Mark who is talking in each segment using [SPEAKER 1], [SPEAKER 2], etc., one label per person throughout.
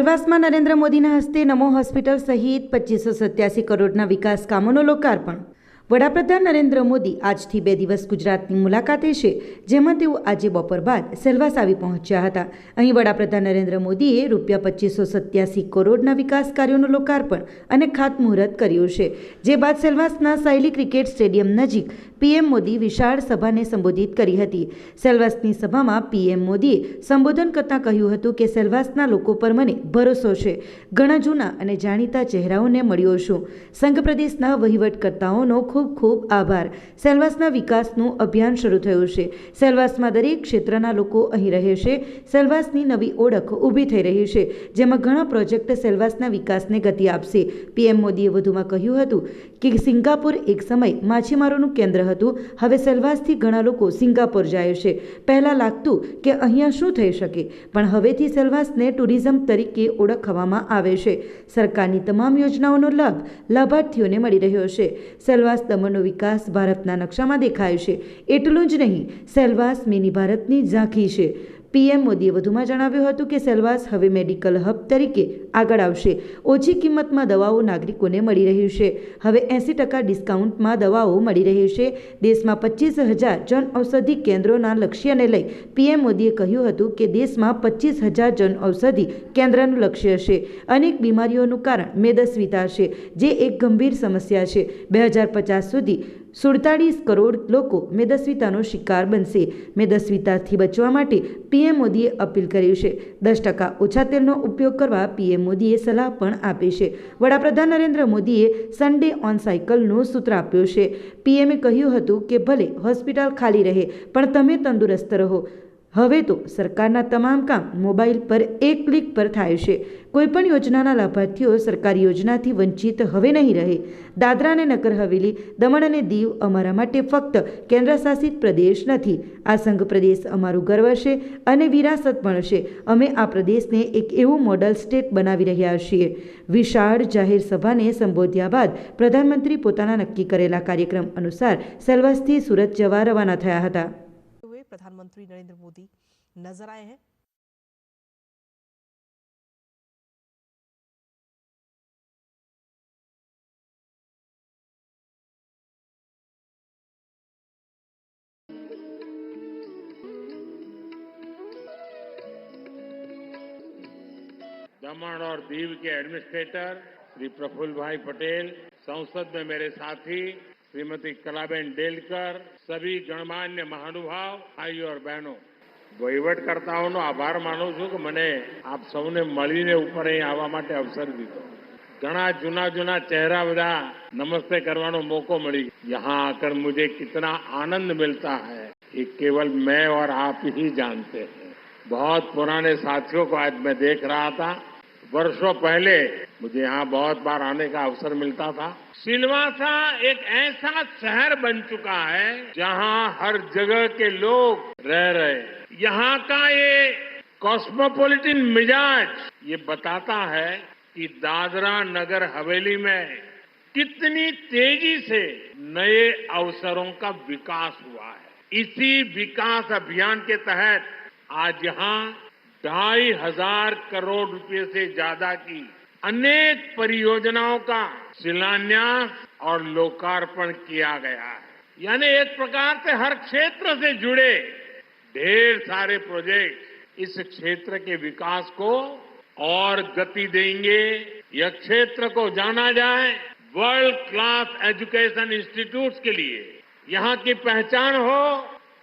[SPEAKER 1] સેલવાસમાં નરેન્દ્ર મોદીના હસ્તે નમો હોસ્પિટલ સહિત પચીસો સત્યાસી કરોડના વિકાસ કામોનું લોકાર્પણ. વડાપ્રધાન નરેન્દ્ર મોદી આજથી બે દિવસ ગુજરાતની મુલાકાતે છે, જેમાં તેઓ આજે બપોર બાદ સેલવાસ આવી પહોંચ્યા હતા. અહીં વડાપ્રધાન નરેન્દ્ર મોદીએ રૂપિયા પચીસો સત્યાસી કરોડના વિકાસ કાર્યોનું લોકાર્પણ અને ખાતમુહૂર્ત કર્યું છે, જે બાદ સેલવાસના સાયલી ક્રિકેટ સ્ટેડિયમ નજીક પીએમ મોદી વિશાળ સભાને સંબોધિત કરી હતી. સેલવાસની સભામાં પીએમ મોદીએ સંબોધન કરતાં કહ્યું હતું કે સેલવાસના લોકો પર મને ભરોસો છે. ઘણા જૂના અને જાણીતા ચહેરાઓને મળ્યો છું. સંઘ પ્રદેશના વહીવટકર્તાઓનો ખૂબ ખૂબ આભાર. સેલવાસના વિકાસનું અભિયાન શરૂ થયું છે. સેલવાસમાં દરેક ક્ષેત્રના લોકો અહીં રહે છે. સેલવાસની નવી ઓળખ ઊભી થઈ રહી છે. જેમાં ઘણા પ્રોજેક્ટ સેલવાસના વિકાસને ગતિ આપશે. પીએમ મોદીએ વધુમાં કહ્યું હતું કે સિંગાપુર એક સમય માછીમારોનું કેન્દ્ર હતું. હવે સેલવાસથી ઘણા લોકો સિંગાપુર જાય છે. પહેલાં લાગતું કે અહીંયા શું થઈ શકે. પણ હવેથી સેલવાસને ટુરિઝમ તરીકે ઓળખવામાં આવે છે. સરકારની તમામ યોજનાઓનો લાભ લાભાર્થીઓને મળી રહ્યો છે. સેલવાસ દમણનો વિકાસ ભારતના નકશામાં દેખાય છે. એટલું જ નહીં, સેલવાસ મિની ભારતની ઝાંખી છે. પીએમ મોદીએ વધુમાં જણાવ્યું હતું કે સેલવાસ હવે મેડિકલ હબ તરીકે આગળ આવશે. ઓછી કિંમતમાં દવાઓ નાગરિકોને મળી રહી છે. હવે એંસી ટકા ડિસ્કાઉન્ટમાં દવાઓ મળી રહી છે. દેશમાં પચીસ હજાર જન ઔષધિ કેન્દ્રોના લક્ષ્યને લઈ પીએમ મોદીએ કહ્યું હતું કે દેશમાં પચીસ હજાર જન ઔષધિ કેન્દ્રનું લક્ષ્ય છે. અનેક બીમારીઓનું કારણ મેદસ્વીતા છે, જે એક ગંભીર સમસ્યા છે. બે હજાર પચાસ સુધી સુડતાળીસ કરોડ લોકો મેદસ્વીતાનો શિકાર બનશે. મેદસ્વીતાથી બચવા માટે પીએમ મોદીએ અપીલ કરી છે. દસ ટકા ઓછા તેલનો ઉપયોગ કરવા પીએમ મોદીએ સલાહ પણ આપી છે. વડાપ્રધાન નરેન્દ્ર મોદીએ સન્ડે ઓન સાયકલનું સૂત્ર આપ્યું છે. પીએમએ કહ્યું હતું કે ભલે હોસ્પિટલ ખાલી રહે, પણ તમે તંદુરસ્ત રહો. હવે તો સરકારના તમામ કામ મોબાઈલ પર એક ક્લિક પર થાય છે. કોઈપણ યોજનાના લાભાર્થીઓ સરકારી યોજનાથી વંચિત હવે નહીં રહે. દાદરા અને નગર હવેલી, દમણ અને દીવ અમારા માટે ફક્ત કેન્દ્રશાસિત પ્રદેશ નથી. આ સંઘ પ્રદેશ અમારું ગર્વ છે અને વિરાસત પણ છે. અમે આ પ્રદેશને એક એવું મોડલ સ્ટેટ બનાવી રહ્યા છીએ. વિશાળ જાહેર સભાને સંબોધ્યા બાદ પ્રધાનમંત્રી પોતાના નક્કી કરેલા કાર્યક્રમ અનુસાર સેલવાસથી સુરત જવા રવાના થયા હતા.
[SPEAKER 2] प्रधानमंत्री नरेंद्र मोदी नज़र आए हैं।
[SPEAKER 3] दमन और दीव के एडमिनिस्ट्रेटर श्री प्रफुल्ल भाई पटेल, संसद में मेरे साथी श्रीमती कलाबेन डेलकर सभी गणमान्य महानुभाव भाई और बहनों વહીવટકર્તાઓનો આભાર માનું છું કે મને આપ સૌને મળીને ઉપર અહીં આવવા માટે અવસર દીધો ઘણા જૂના જૂના ચહેરા બધા નમસ્તે કરવાનો મોકો મળી यहाँ आकर मुझे कितना आनंद मिलता है ये केवल मैं और आप ही जानते हैं बहुत पुराने साथियों को आज मैं देख रहा था वर्षों पहले मुझे यहाँ बहुत बार आने का अवसर मिलता था। सिलवासा एक ऐसा शहर बन चुका है, जहाँ हर जगह के लोग रह रहे यहाँ का ये कॉस्मोपॉलिटन मिजाज, ये बताता है कि दादरा नगर हवेली में कितनी तेज़ी से नए अवसरों का विकास हुआ है। इसी विकास अभियान के तहत आज यहाँ ढाई हज़ार करोड़ रुपए से ज़्यादा की अनेक परियोजनाओं का शिलान्यास और लोकार्पण किया गया है। यानी एक प्रकार से हर क्षेत्र से जुड़े ढेर सारे प्रोजेक्ट इस क्षेत्र के विकास को और गति देंगे। यह क्षेत्र को जाना जाए वर्ल्ड क्लास एजुकेशन इंस्टीट्यूट्स के लिए। यहाँ की पहचान हो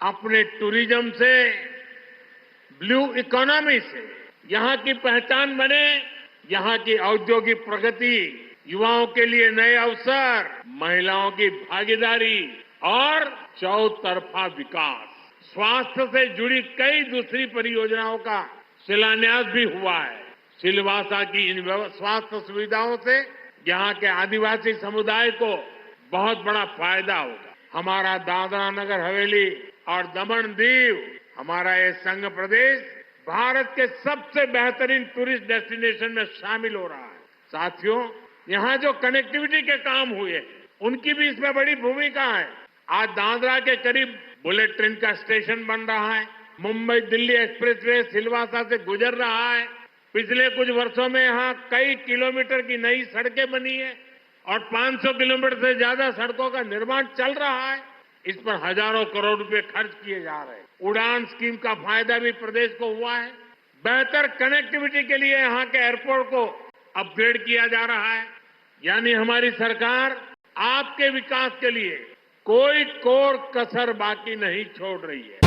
[SPEAKER 3] अपने टूरिज़्म से ब्लू इकोनॉमी से। यहाँ की पहचान बने यहाँ की औद्योगिक प्रगति, युवाओं के लिए नए अवसर, महिलाओं की भागीदारी और चौतरफा विकास। स्वास्थ्य से जुड़ी कई दूसरी परियोजनाओं का शिलान्यास भी हुआ है। सिलवासा की इन स्वास्थ्य सुविधाओं से यहाँ के आदिवासी समुदाय को बहुत बड़ा फ़ायदा होगा। हमारा दादरा नगर हवेली और दमन दीव, हमारा ये संघ प्रदेश भारत के सबसे बेहतरीन टूरिस्ट डेस्टिनेशन में शामिल हो रहा है। साथियों, यहाँ जो कनेक्टिविटी के काम हुए उनकी भी इसमें बड़ी भूमिका है। आज दादरा के करीब बुलेट ट्रेन का स्टेशन बन रहा है। मुंबई दिल्ली एक्सप्रेसवे सिलवासा से गुजर रहा है। पिछले कुछ वर्षों में यहाँ कई किलोमीटर की नई सड़कें बनी है और 500 किलोमीटर से ज़्यादा सड़कों का निर्माण चल रहा है। इस पर हजारों करोड़ रुपए खर्च किए जा रहे हैं उड़ान स्कीम का फायदा भी प्रदेश को हुआ है बेहतर कनेक्टिविटी के लिए यहाँ के एयरपोर्ट को अपग्रेड किया जा रहा है यानी हमारी सरकार आपके विकास के लिए कोई कोर कसर बाकी नहीं छोड़ रही है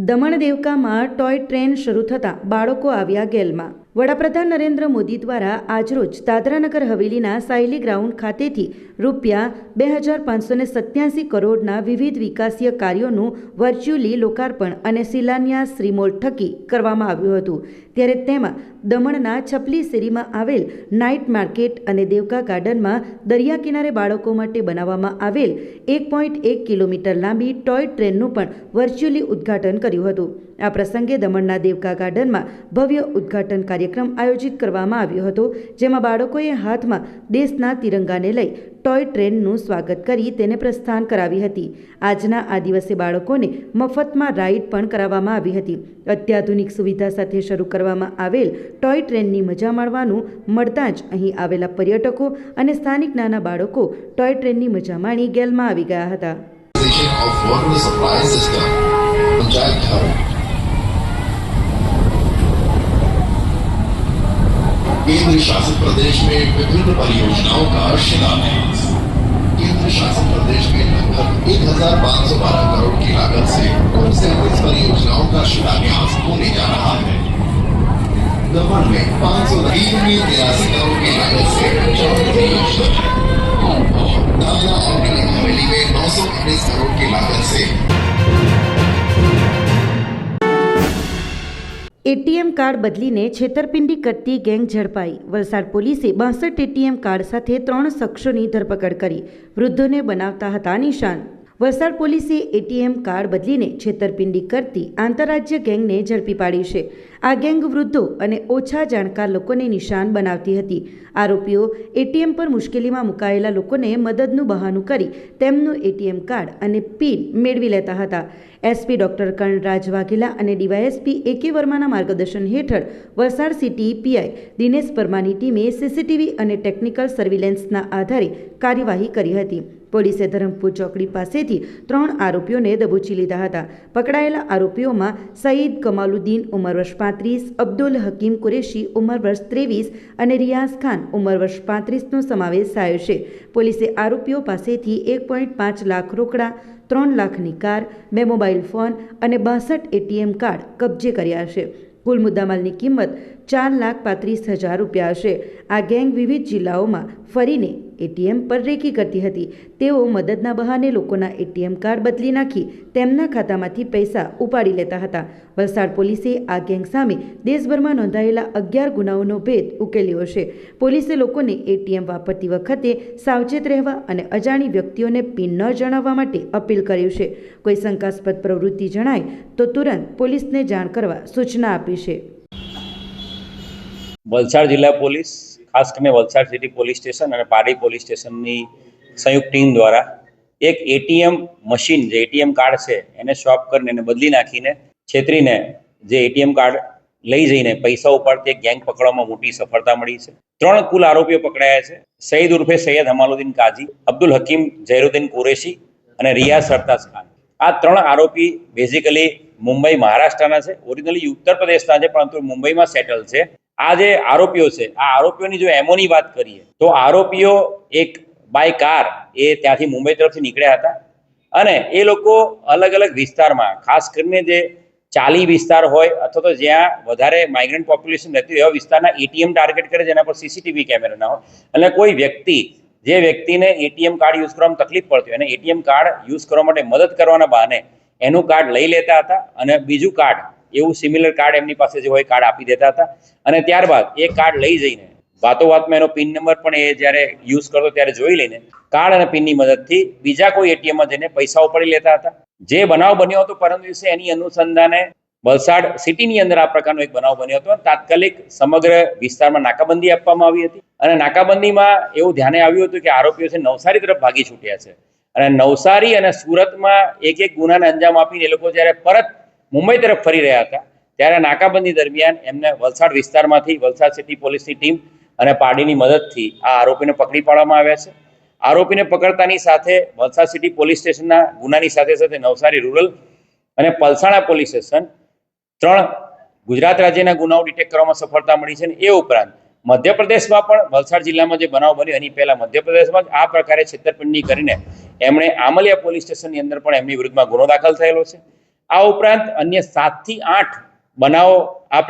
[SPEAKER 1] દમણ દેવકામાં ટોય ટ્રેન શરૂ થતાં બાળકો આવ્યા ગેલમાં વડાપ્રધાન નરેન્દ્ર મોદી દ્વારા આજરોજ દાદરાનગર હવેલીના સાયલી ગ્રાઉન્ડ ખાતેથી રૂપિયા બે હજાર પાંચસો ને સત્યાસી કરોડના વિવિધ વિકાસીય કાર્યોનું વર્ચ્યુઅલી લોકાર્પણ અને શિલાન્યાસ શ્રીમોલ થકી કરવામાં આવ્યું હતું. ત્યારે તેમાં દમણના છપલી શેરીમાં આવેલ નાઇટ માર્કેટ અને દેવકા ગાર્ડનમાં દરિયા કિનારે બાળકો માટે બનાવવામાં આવેલ એક પોઈન્ટ એક કિલોમીટર લાંબી ટોય ટ્રેનનું પણ વર્ચ્યુઅલી ઉદ્ઘાટન કર્યું હતું. આ પ્રસંગે દમણના દેવકા ગાર્ડનમાં ભવ્ય ઉદ્ઘાટન કાર્યક્રમ આયોજિત કરવામાં આવ્યો હતો, જેમાં બાળકોએ હાથમાં દેશના તિરંગાને લઈ ટોય ટ્રેનનું સ્વાગત કરી તેને પ્રસ્થાન કરાવી હતી. આજના આ દિવસે બાળકોને મફતમાં રાઈડ પણ કરાવવામાં આવી હતી. અત્યાધુનિક સુવિધા સાથે શરૂ કરવામાં આવેલ ટોય ટ્રેનની મજા માણવાનું મળતાં જ અહીં આવેલા પર્યટકો અને સ્થાનિક નાના બાળકો ટોય ટ્રેનની મજા માણી ગેલમાં આવી ગયા હતા.
[SPEAKER 4] केंद्र शासित प्रदेश में विभिन्न परियोजनाओं का शिलान्यास केंद्र शासित प्रदेश में लगभग एक हजार पाँच सौ बारह करोड़ की लागत से कुल सैंतीस परियोजनाओं का शिलान्यास होने जा रहा है दमन में पाँच सौ तीन में तिरासी करोड़ की लागत से चौदह परियोजना और दादरा और नगर हवेली में नौ सौ उन्नीस करोड़ की लागत से
[SPEAKER 1] એટીએમ કાર્ડ બદલીને છેતરપિંડી કરતી ગેંગ ઝડપાઈ. વલસાડ પોલીસે બાસઠ એટીએમ કાર્ડ સાથે ત્રણ શખ્સોની ધરપકડ કરી. વૃદ્ધોને બનાવતા હતા નિશાન. વલસાડ પોલીસે એટીએમ કાર્ડ બદલીને છેતરપિંડી કરતી આંતરરાજ્ય ગેંગને ઝડપી પાડી છે. આ ગેંગ વૃદ્ધો અને ઓછા જાણકાર લોકોને નિશાન બનાવતી હતી. આરોપીઓ એટીએમ પર મુશ્કેલીમાં મુકાયેલા લોકોને મદદનું બહાનું કરી તેમનું એટીએમ કાર્ડ અને પિન મેળવી લેતા હતા. એસપી ડોક્ટર કર્ણરાજ વાઘેલા અને ડીવાયએસપી એ કે વર્માના માર્ગદર્શન હેઠળ વલસાડ સિટી પીઆઈ દિનેશ પરમાની ટીમે સીસીટીવી અને ટેકનિકલ સર્વિલન્સના આધારે કાર્યવાહી કરી હતી. પોલીસે ધરમપુર ચોકડી પાસેથી ત્રણ આરોપીઓને દબોચી લીધા હતા. પકડાયેલા આરોપીઓમાં સઈદ કમાલુદ્દીન ઉંમર વર્ષ પાંત્રીસ, અબ્દુલ હકીમ કુરેશી ઉંમર વર્ષ ત્રેવીસ અને રિયાઝ ખાન ઉંમર વર્ષ પાંત્રીસનો સમાવેશ થયો છે. પોલીસે આરોપીઓ પાસેથી એક પોઈન્ટ પાંચ લાખ રોકડા, ત્રણ લાખની કાર, બે મોબાઈલ ફોન અને બાસઠ એટીએમ કાર્ડ કબજે કર્યા છે. કુલ મુદ્દામાલની કિંમત ચાર લાખ પાંત્રીસ હજાર રૂપિયા હશે. આ ગેંગ વિવિધ જિલ્લાઓમાં ફરીને એટીએમ પર રેકી કરતી હતી. તેઓ મદદના બહાને લોકોના એટીએમ કાર્ડ બદલી નાખી તેમના ખાતામાંથી પૈસા ઉપાડી લેતા હતા. વલસાડ પોલીસે આ ગેંગ સામે દેશભરમાં નોંધાયેલા અગિયાર ગુનાઓનો ભેદ ઉકેલ્યો છે. પોલીસે લોકોને એટીએમ વાપરતી વખતે સાવચેત રહેવા અને અજાણી વ્યક્તિઓને પિન ન જણાવવા માટે અપીલ કર્યું છે. કોઈ શંકાસ્પદ પ્રવૃત્તિ જણાય તો તુરંત પોલીસને જાણ કરવા સૂચના આપી છે.
[SPEAKER 5] વલસાડ જિલ્લા પોલીસ ખાસ કરીને વલસાડ સિટી પોલીસ સ્ટેશન અને પાડી પોલીસ સ્ટેશનની સંયુક્ત ટીમ દ્વારા એક એટીએમ મશીન, જે એટીએમ કાર્ડ છે, એને સ્વાપ કરીને એને બદલી નાખીને છેતરીને જે એટીએમ કાર્ડ લઈ જઈને પૈસા ઉપાડતી એક ગેંગ પકડવામાં મોટી સફળતા મળી છે. ત્રણ કુલ આરોપીઓ પકડાયા છે. સઈદ ઉર્ફે સૈયદ હમાલુદ્દીન કાજી, અબ્દુલ હકીમ જૈરુદ્દીન કુરેશી અને રિયાઝ સરતાજ ખાન. આ ત્રણ આરોપી બેઝિકલી મુંબઈ મહારાષ્ટ્રના છે. ઓરિજિનલી ઉત્તર પ્રદેશના છે, પરંતુ મુંબઈમાં સેટલ છે. આ જે આરોપીઓ છે, આ આરોપીઓની જો એમોની વાત કરીએ, તો આરોપીઓ એક બાય કાર એ ત્યાંથી મુંબઈ તરફથી નીકળ્યા હતા. અને એ લોકો અલગ અલગ વિસ્તારમાં, ખાસ કરીને જે ચાલી વિસ્તાર હોય અથવા તો જ્યાં વધારે માઇગ્રન્ટ પોપ્યુલેશન રહેતી હોય એવા વિસ્તારના એટીએમ ટાર્ગેટ કરે, જેના પર સીસીટીવી કેમેરા ના હોય. અને કોઈ વ્યક્તિ, જે વ્યક્તિને એટીએમ કાર્ડ યુઝ કરવામાં તકલીફ પડતી હોય અને એટીએમ કાર્ડ યુઝ કરવા માટે મદદ કરવાના બહાને એનું કાર્ડ લઈ લેતા હતા અને બીજું કાર્ડ એવું સિમિલર કાર્ડ એમની પાસે જે હોય કાર્ડ આપી દેતા હતા. અને ત્યારબાદ એ કાર્ડ લઈ જઈને વાતો વાતમાં એનો પિન નંબર પણ એ જ્યારે યુઝ કરતો ત્યારે જોઈ લઈને કાર્ડ અને પિનની મદદથી બીજા કોઈ એટીએમમાં જઈને પૈસા ઉપાડી લેતા હતા. જે બનાવ બન્યો હતો, પરમ દિવસે એની અનુસંધાને વલસાડ સિટીની અંદર આ પ્રકારનો એક બનાવ બન્યો હતો. તાત્કાલિક સમગ્ર વિસ્તારમાં નાકાબંધી આપવામાં આવી હતી. અને નાકાબંધીમાં એવું ધ્યાને આવ્યું હતું કે આરોપીઓ છે, નવસારી તરફ ભાગી છૂટ્યા છે. અને નવસારી અને સુરતમાં એક એક ગુનાને અંજામ આપીને એ લોકો જ્યારે પરત મુંબઈ તરફ ફરી રહ્યા હતા. ત્યારે નાકાબંધી દરમિયાન એમને વલસાડ વિસ્તારમાંથી વલસાડ સિટી પોલીસની ટીમ અને પાડીની મદદથી આ આરોપીને પકડી પાડવામાં આવ્યા છે. આરોપીને પકડતાની સાથે વલસાડ સિટી પોલીસ સ્ટેશનના ગુનાની સાથે સાથે નવસારી રૂરલ અને પલસાણા પોલીસ સ્ટેશન ત્રણ ગુજરાત રાજ્યના ગુનાઓ ડિટેક્ટ કરવામાં સફળતા મળી છે એ ઉપરાંત મધ્યપ્રદેશમાં પણ વલસાડ જિલ્લામાં જે બનાવ બન્યો એની પહેલા મધ્યપ્રદેશમાં આ પ્રકારે છેતરપિંડી કરીને એમણે આમલિયા પોલીસ સ્ટેશનની અંદર પણ એમની વિરુદ્ધમાં ગુનો દાખલ થયેલો છે. આ ઉપરાંત અન્ય સાતથી આઠ બનાવો આ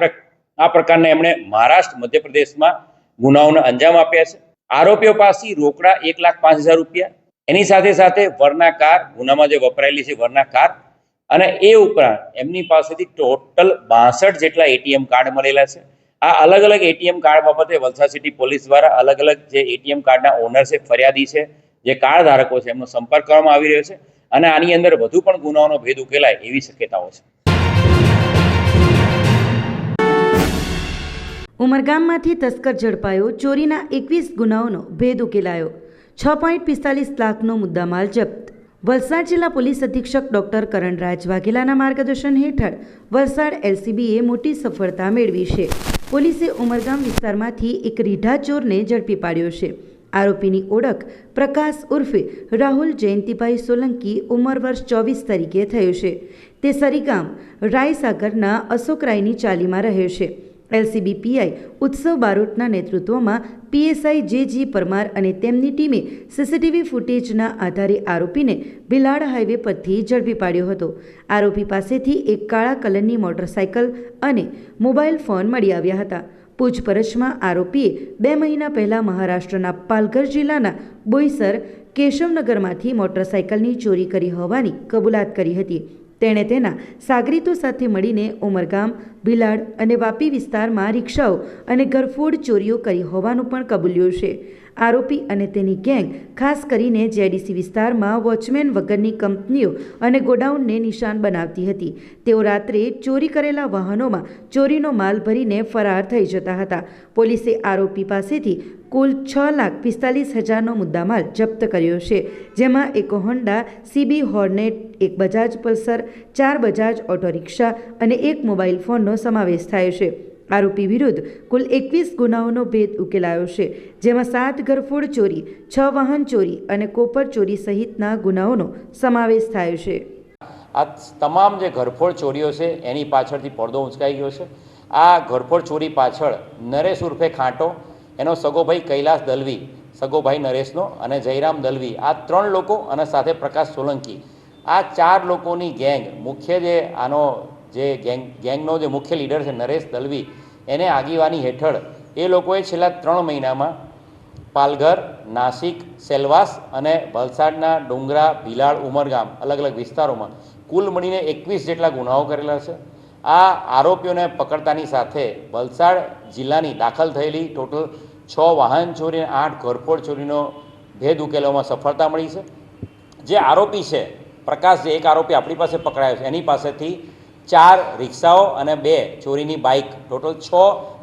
[SPEAKER 5] આ પ્રકારના એમણે મહારાષ્ટ્ર, મધ્યપ્રદેશમાં ગુનાઓને અંજામ આપ્યા છે. આરોપીઓ પાસે રોકડા એક લાખ પાંચ હજાર રૂપિયા. એની સાથે સાથે વરના કાર, ગુનામાં જે વપરાયેલી છે વરના કાર, અને એ ઉપરાંત એમની પાસેથી ટોટલ બાસઠ જેટલા એટીએમ કાર્ડ મળેલા છે. આ અલગ અલગ એટીએમ કાર્ડ બાબતે વલસાડ સિટી પોલીસ દ્વારા અલગ અલગ જે એટીએમ કાર્ડના ઓનર છે, ફરિયાદી છે, જે કાર્ડ ધારકો છે, એમનો સંપર્ક કરવામાં આવી રહ્યો છે. અને આની અંદર વધુ પણ ગુનાઓનો ભેદ ઉકેલાય એવી શક્યતાઓ છે.
[SPEAKER 1] ઉમરગામમાંથી તસ્કર ઝડપાયો, ચોરીના એકવીસ ગુનાઓનો ભેદ ઉકેલાયો. છ પોઈન્ટ પિસ્તાલીસ લાખનો મુદ્દામાલ જપ્ત. વલસાડ જિલ્લા પોલીસ અધિક્ષક ડોક્ટર કરણરાજ વાઘેલાના માર્ગદર્શન હેઠળ વલસાડ એલસીબીએ મોટી સફળતા મેળવી છે. પોલીસે ઉમરગામ વિસ્તારમાંથી એક રીઢા ચોરને ઝડપી પાડ્યો છે. આરોપીની ઓળખ પ્રકાશ ઉર્ફે રાહુલ જયંતિભાઈ સોલંકી ઉંમર વર્ષ ચોવીસ તરીકે થયો છે. તે સરીગામ રાયસાગરના અશોક રાયની ચાલીમાં રહે છે. એલસીબી પીઆઈ ઉત્સવ બારોટના નેતૃત્વમાં પીએસઆઈ જે જી પરમાર અને તેમની ટીમે સીસીટીવી ફૂટેજના આધારે આરોપીને ભિલાડ હાઈવે પરથી ઝડપી પાડ્યો હતો. આરોપી પાસેથી એક કાળા કલરની મોટરસાયકલ અને મોબાઈલ ફોન મળી આવ્યા હતા. પૂછપરછમાં આરોપીએ બે મહિના પહેલાં મહારાષ્ટ્રના પાલઘર જિલ્લાના બોઈસર કેશવનગરમાંથી મોટરસાયકલની ચોરી કરી હોવાની કબૂલાત કરી હતી. તેણે તેના સાગરીતો સાથે મળીને ઉમરગામ, ભિલાડ અને વાપી વિસ્તારમાં રિક્ષાઓ અને ઘરફોડ ચોરીઓ કરી હોવાનું પણ કબૂલ્યું છે. આરોપી અને તેની ગેંગ, ખાસ કરીને જેડીસી વિસ્તારમાં વોચમેન વગરની કંપનીઓ અને ગોડાઉનને નિશાન બનાવતી હતી. તેઓ રાત્રે ચોરી કરેલા વાહનોમાં ચોરીનો માલ ભરીને ફરાર થઈ જતા હતા. પોલીસે આરોપી પાસેથી કુલ છ લાખ પિસ્તાલીસ હજારનો મુદ્દામાલ જપ્ત કર્યો છે, જેમાં એક હોન્ડા સીબી હોર્નેટ, એક બજાજ પલ્સર, ચાર બજાજ ઓટો રિક્ષા અને એક મોબાઈલ ફોનનો સમાવેશ થાય છે. આરોપી વિરુદ્ધ કુલ એકવીસ ગુનાઓનો ભેદ ઉકેલાયો છે, જેમાં સાત ઘરફોડ ચોરી, છ વાહન ચોરી અને કોપર ચોરી સહિતના ગુનાઓનો સમાવેશ થાય છે.
[SPEAKER 5] આ તમામ જે ઘરફોડ ચોરીઓ છે, એની પાછળથી પડદો ઉંચકાઈ ગયો છે. આ ઘરફોડ ચોરી પાછળ નરેશ ઉર્ફે ખાંટો, એનો સગોભાઈ કૈલાસ દલવી, સગોભાઈ નરેશનો અને જયરામ દલવી, આ ત્રણ લોકો અને સાથે પ્રકાશ સોલંકી. આ ચાર લોકોની ગેંગ, મુખ્ય જે આનો જે ગેંગ, ગેંગનો જે મુખ્ય લીડર છે નરેશ દલવી એને આગેવાની હેઠળ એ લોકોએ છેલ્લા ત્રણ મહિનામાં પાલઘર, નાસિક, સેલવાસ અને વલસાડના ડુંગરા, ભીલાડ, ઉમરગામ અલગ અલગ વિસ્તારોમાં કુલ મળીને એકવીસ જેટલા ગુનાઓ કરેલા છે. આ આરોપીઓને પકડતાની સાથે વલસાડ જિલ્લાની દાખલ થયેલી ટોટલ છ વાહન ચોરી અને આઠ ઘરફોડ ચોરીનો ભેદ ઉકેલવામાં સફળતા મળી છે. જે આરોપી છે, પ્રકાશ જે એક આરોપી આપણી પાસે પકડાયો છે, એની પાસેથી ચાર રિક્ષાઓ અને બે ચોરીની બાઇક. ટોટલ છ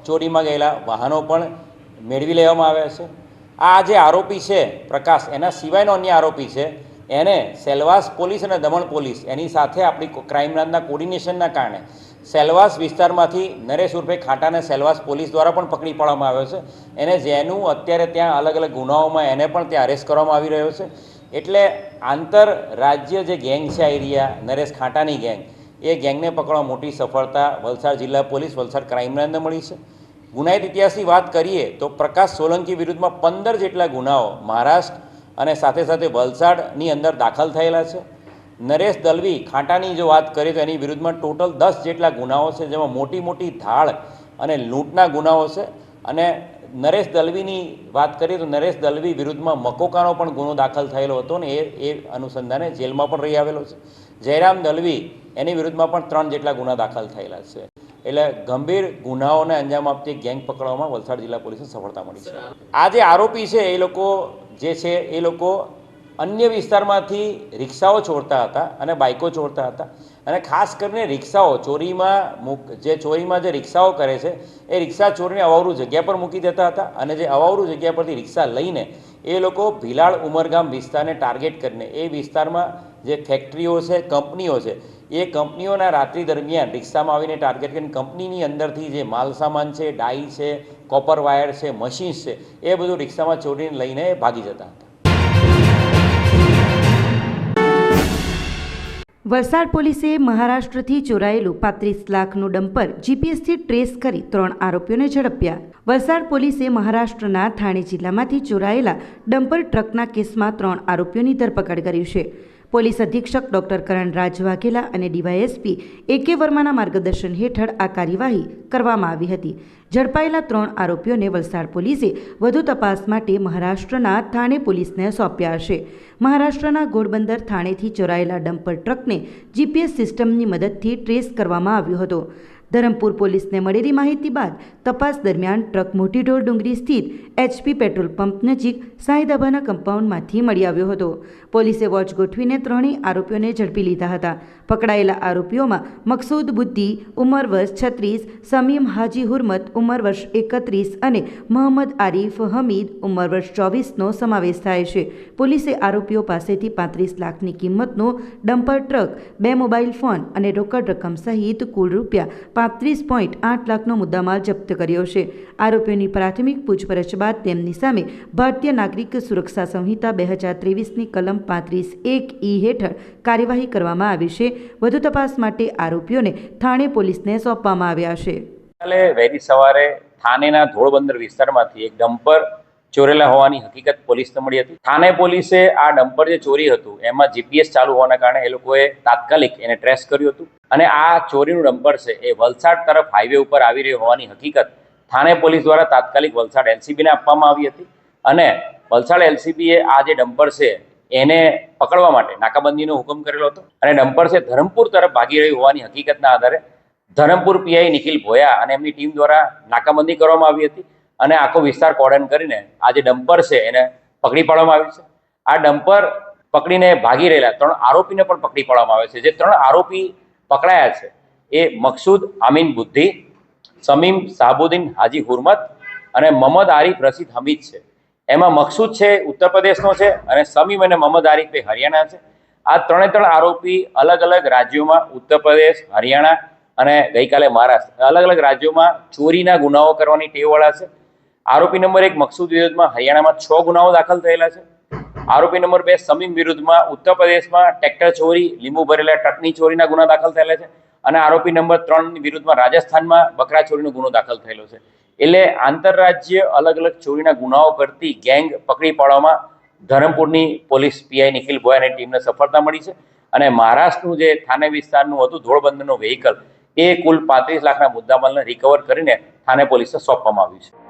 [SPEAKER 5] ચોરીમાં ગયેલા વાહનો પણ મેળવી લેવામાં આવ્યા છે. આ જે આરોપી છે, પ્રકાશ, એના સિવાયનો અન્ય આરોપી છે, એને સેલવાસ પોલીસ અને દમણ પોલીસ, એની સાથે આપણી ક્રાઇમ બ્રાન્ચના કોર્ડિનેશનના કારણે સેલવાસ વિસ્તારમાંથી નરેશ ઉર્ફે ખાટાને સેલવાસ પોલીસ દ્વારા પણ પકડી પાડવામાં આવ્યો છે. એને જેનું અત્યારે ત્યાં અલગ અલગ ગુનાઓમાં એને પણ ત્યાં અરેસ્ટ કરવામાં આવી રહ્યો છે. એટલે આંતર રાજ્ય જે ગેંગ છે આ એરિયા નરેશ ખાંટાની ગેંગ એ ગેંગને પકડવા મોટી સફળતા વલસાડ જિલ્લા પોલીસ, વલસાડ ક્રાઇમ બ્રાન્ચને મળી છે. ગુનાહિત ઇતિહાસની વાત કરીએ તો પ્રકાશ સોલંકી વિરુદ્ધમાં પંદર જેટલા ગુનાઓ મહારાષ્ટ્ર અને સાથે સાથે વલસાડની અંદર દાખલ થયેલા છે. નરેશ દલવી ખાંટાની જો વાત કરીએ તો એની વિરુદ્ધમાં ટોટલ દસ જેટલા ગુનાઓ છે, જેમાં મોટી મોટી ધાળ અને લૂંટના ગુનાઓ છે. અને નરેશ દલવીની વાત કરીએ તો નરેશ દલવી વિરુદ્ધમાં મકોકાનો પણ ગુનો દાખલ થયેલો હતો ને એ એ અનુસંધાને જેલમાં પણ રહી આવેલો છે. જયરામ દલવી એની વિરુદ્ધમાં પણ ત્રણ જેટલા ગુના દાખલ થયેલા છે. એટલે ગંભીર ગુનાઓને અંજામ આપતી ગેંગ પકડવામાં વલસાડ જિલ્લા પોલીસને સફળતા મળી છે. આ જે આરોપી છે, એ લોકો જે છે, એ લોકો અન્ય વિસ્તારમાંથી રિક્ષાઓ ચોરતા હતા અને બાઇકો ચોરતા હતા. અને ખાસ કરીને રિક્ષાઓ, ચોરીમાં જે ચોરીમાં જે રિક્ષાઓ કરે છે, એ રિક્ષા ચોરીને અવાવરું જગ્યા પર મૂકી દેતા હતા અને જે અવાવરું જગ્યા પરથી રિક્ષા લઈને એ લોકો ભીલાડ ઉમરગામ વિસ્તારને ટાર્ગેટ કરીને, એ વિસ્તારમાં જે ફેક્ટરીઓ છે, કંપનીઓ છે એ કંપનીઓના રાત્રિ દરમિયાન રિક્ષામાં આવીને ટાર્ગેટ કરીને કંપનીની અંદરથી જે માલ સામાન છે, ડાઈ છે, કોપર વાયર છે મશીન્સ છે, એ બધું રિક્ષામાં ચોરીને લઈને ભાગી જતા હતા.
[SPEAKER 1] વલસાડ પોલીસે મહારાષ્ટ્રથી ચોરાયેલું પાંત્રીસ લાખનું ડમ્પર જીપીએસથી ટ્રેસ કરી ત્રણ આરોપીઓને ઝડપ્યા. વલસાડ પોલીસે મહારાષ્ટ્રના થાણે જિલ્લામાંથી ચોરાયેલા ડમ્પર ટ્રકના કેસમાં ત્રણ આરોપીઓની ધરપકડ કરી છે. પોલીસ અધિક્ષક ડોક્ટર કરણ રાજ વાઘેલા અને ડીવાયએસપી એ કે વર્માના માર્ગદર્શન હેઠળ આ કાર્યવાહી કરવામાં આવી હતી. ઝડપાયેલા ત્રણ આરોપીઓને વલસાડ પોલીસે વધુ તપાસ માટે મહારાષ્ટ્રના થાણે પોલીસને સોંપ્યા હશે. મહારાષ્ટ્રના ઘોડબંદર થાણેથી ચોરાયેલા ડમ્પર ટ્રકને જીપીએસ સિસ્ટમની મદદથી ટ્રેસ કરવામાં આવ્યો હતો. ધરમપુર પોલીસને મળેલી માહિતી બાદ તપાસ દરમિયાન ટ્રક મોટી ઢોર ડુંગરી સ્થિત એચપી પેટ્રોલ પંપ નજીક સાંઈદાબાના કમ્પાઉન્ડમાંથી મળી આવ્યો હતો. પોલીસે વોચ ગોઠવીને ત્રણેય આરોપીઓને ઝડપી લીધા હતા. પકડાયેલા આરોપીઓમાં મકસૂદ બુદ્ધિ ઉંમર વર્ષ છત્રીસ, સમીમ હાજી હુરમત, ઉંમર વર્ષ એકત્રીસ અને મોહમ્મદ આરીફ હમીદ, ઉંમર વર્ષ ચોવીસનો સમાવેશ થાય છે. પોલીસે આરોપીઓ પાસેથી પાંત્રીસ લાખની કિંમતનો ડમ્પર ટ્રક, બે મોબાઈલ ફોન અને રોકડ રકમ સહિત કુલ રૂપિયા પાંત્રીસ પોઈન્ટ આઠ લાખનો મુદ્દામાલ જપ્ત કર્યો છે. આરોપીઓની પ્રાથમિક પૂછપરછ બાદ તેમની સામે ભારતીય નાગરિક સુરક્ષા સંહિતા બે હજાર ત્રેવીસની કલમ પાંત્રીસ એક ઈ હેઠળ કાર્યવાહી કરવામાં આવી છે. વધુ તપાસ માટે આરોપીઓને થાણે પોલીસને સોંપવામાં આવ્યા છે.
[SPEAKER 5] કાલે વહેલી સવારે થાનેના ધોળબંદર વિસ્તારમાંથી એક ડમ્પર ચોરેલા હોવાની હકીકત પોલીસને મળી હતી. થાને પોલીસે આ ડમ્પર જે ચોરી હતું, એમાં જીપીએસ ચાલુ હોવાના કારણે એ લોકોએ તાત્કાલિક એને ટ્રેસ કર્યું હતું. અને આ ચોરીનું ડમ્પર છે, એ વલસાડ તરફ હાઈવે ઉપર આવી રહ્યું હોવાની હકીકત થાને પોલીસ દ્વારા તાત્કાલિક વલસાડ એલસીબીને આપવામાં આવી હતી. અને વલસાડ એલસીબીએ આ જે ડમ્પર છે એને પકડવા માટે નાકાબંધીનો હુકમ કરેલો હતો. અને ડમ્પર છે ધરમપુર તરફ ભાગી રહ્યું હોવાની હકીકતના આધારે ધરમપુર પીઆઈ નિખિલ ભોયા અને એમની ટીમ દ્વારા નાકાબંધી કરવામાં આવી હતી. અને આખો વિસ્તાર કોર્ડન કરીને આ જે ડમ્પર છે એને પકડી પાડવામાં આવ્યું છે. આ ડમ્પર પકડીને ભાગી રહેલા ત્રણ આરોપીને પણ પકડી પાડવામાં આવે છે. જે ત્રણ આરોપી પકડાયા છે એ મકસૂદ આમીન બુદ્ધિ, સમીમ સાહબુદ્દીન હાજી હુરમત અને મહમદ આરીફ રશીદ હમીદ છે. એમાં મકસૂદ છે, ઉત્તર પ્રદેશનો છે અને સમીમ અને મોહમ્મદ આરીફ એ હરિયાણા છે. આ ત્રણે ત્રણ આરોપી અલગ અલગ રાજ્યોમાં ઉત્તર પ્રદેશ, હરિયાણા અને ગઈકાલે મહારાષ્ટ્ર અલગ અલગ રાજ્યોમાં ચોરીના ગુનાઓ કરવાની ટેવવાળા છે. આરોપી નંબર એક મકસૂદ વિરુદ્ધમાં હરિયાણામાં છ ગુનાઓ દાખલ થયેલા છે. આરોપી નંબર બે સમીમ વિરુદ્ધમાં ઉત્તર પ્રદેશમાં ટ્રેક્ટર ચોરી, લીંબુ ભરેલા ટ્રકની ચોરીના ગુના દાખલ થયેલા છે અને આરોપી નંબર ત્રણ વિરુદ્ધમાં રાજસ્થાનમાં બકરા ચોરીનો ગુનો દાખલ થયેલો છે. એટલે આંતરરાજ્ય અલગ અલગ ચોરીના ગુનાઓ કરતી ગેંગ પકડી પાડવામાં ધરમપુરની પોલીસ પીઆઈ નિખિલ ભોયાની ટીમને સફળતા મળી છે. અને મહારાષ્ટ્રનું જે થાને વિસ્તારનું હતું ધોળબંદરનું વેહિકલ એ કુલ પાંત્રીસ લાખના મુદ્દામાલને રિકવર કરીને થાને પોલીસને સોંપવામાં આવ્યું છે.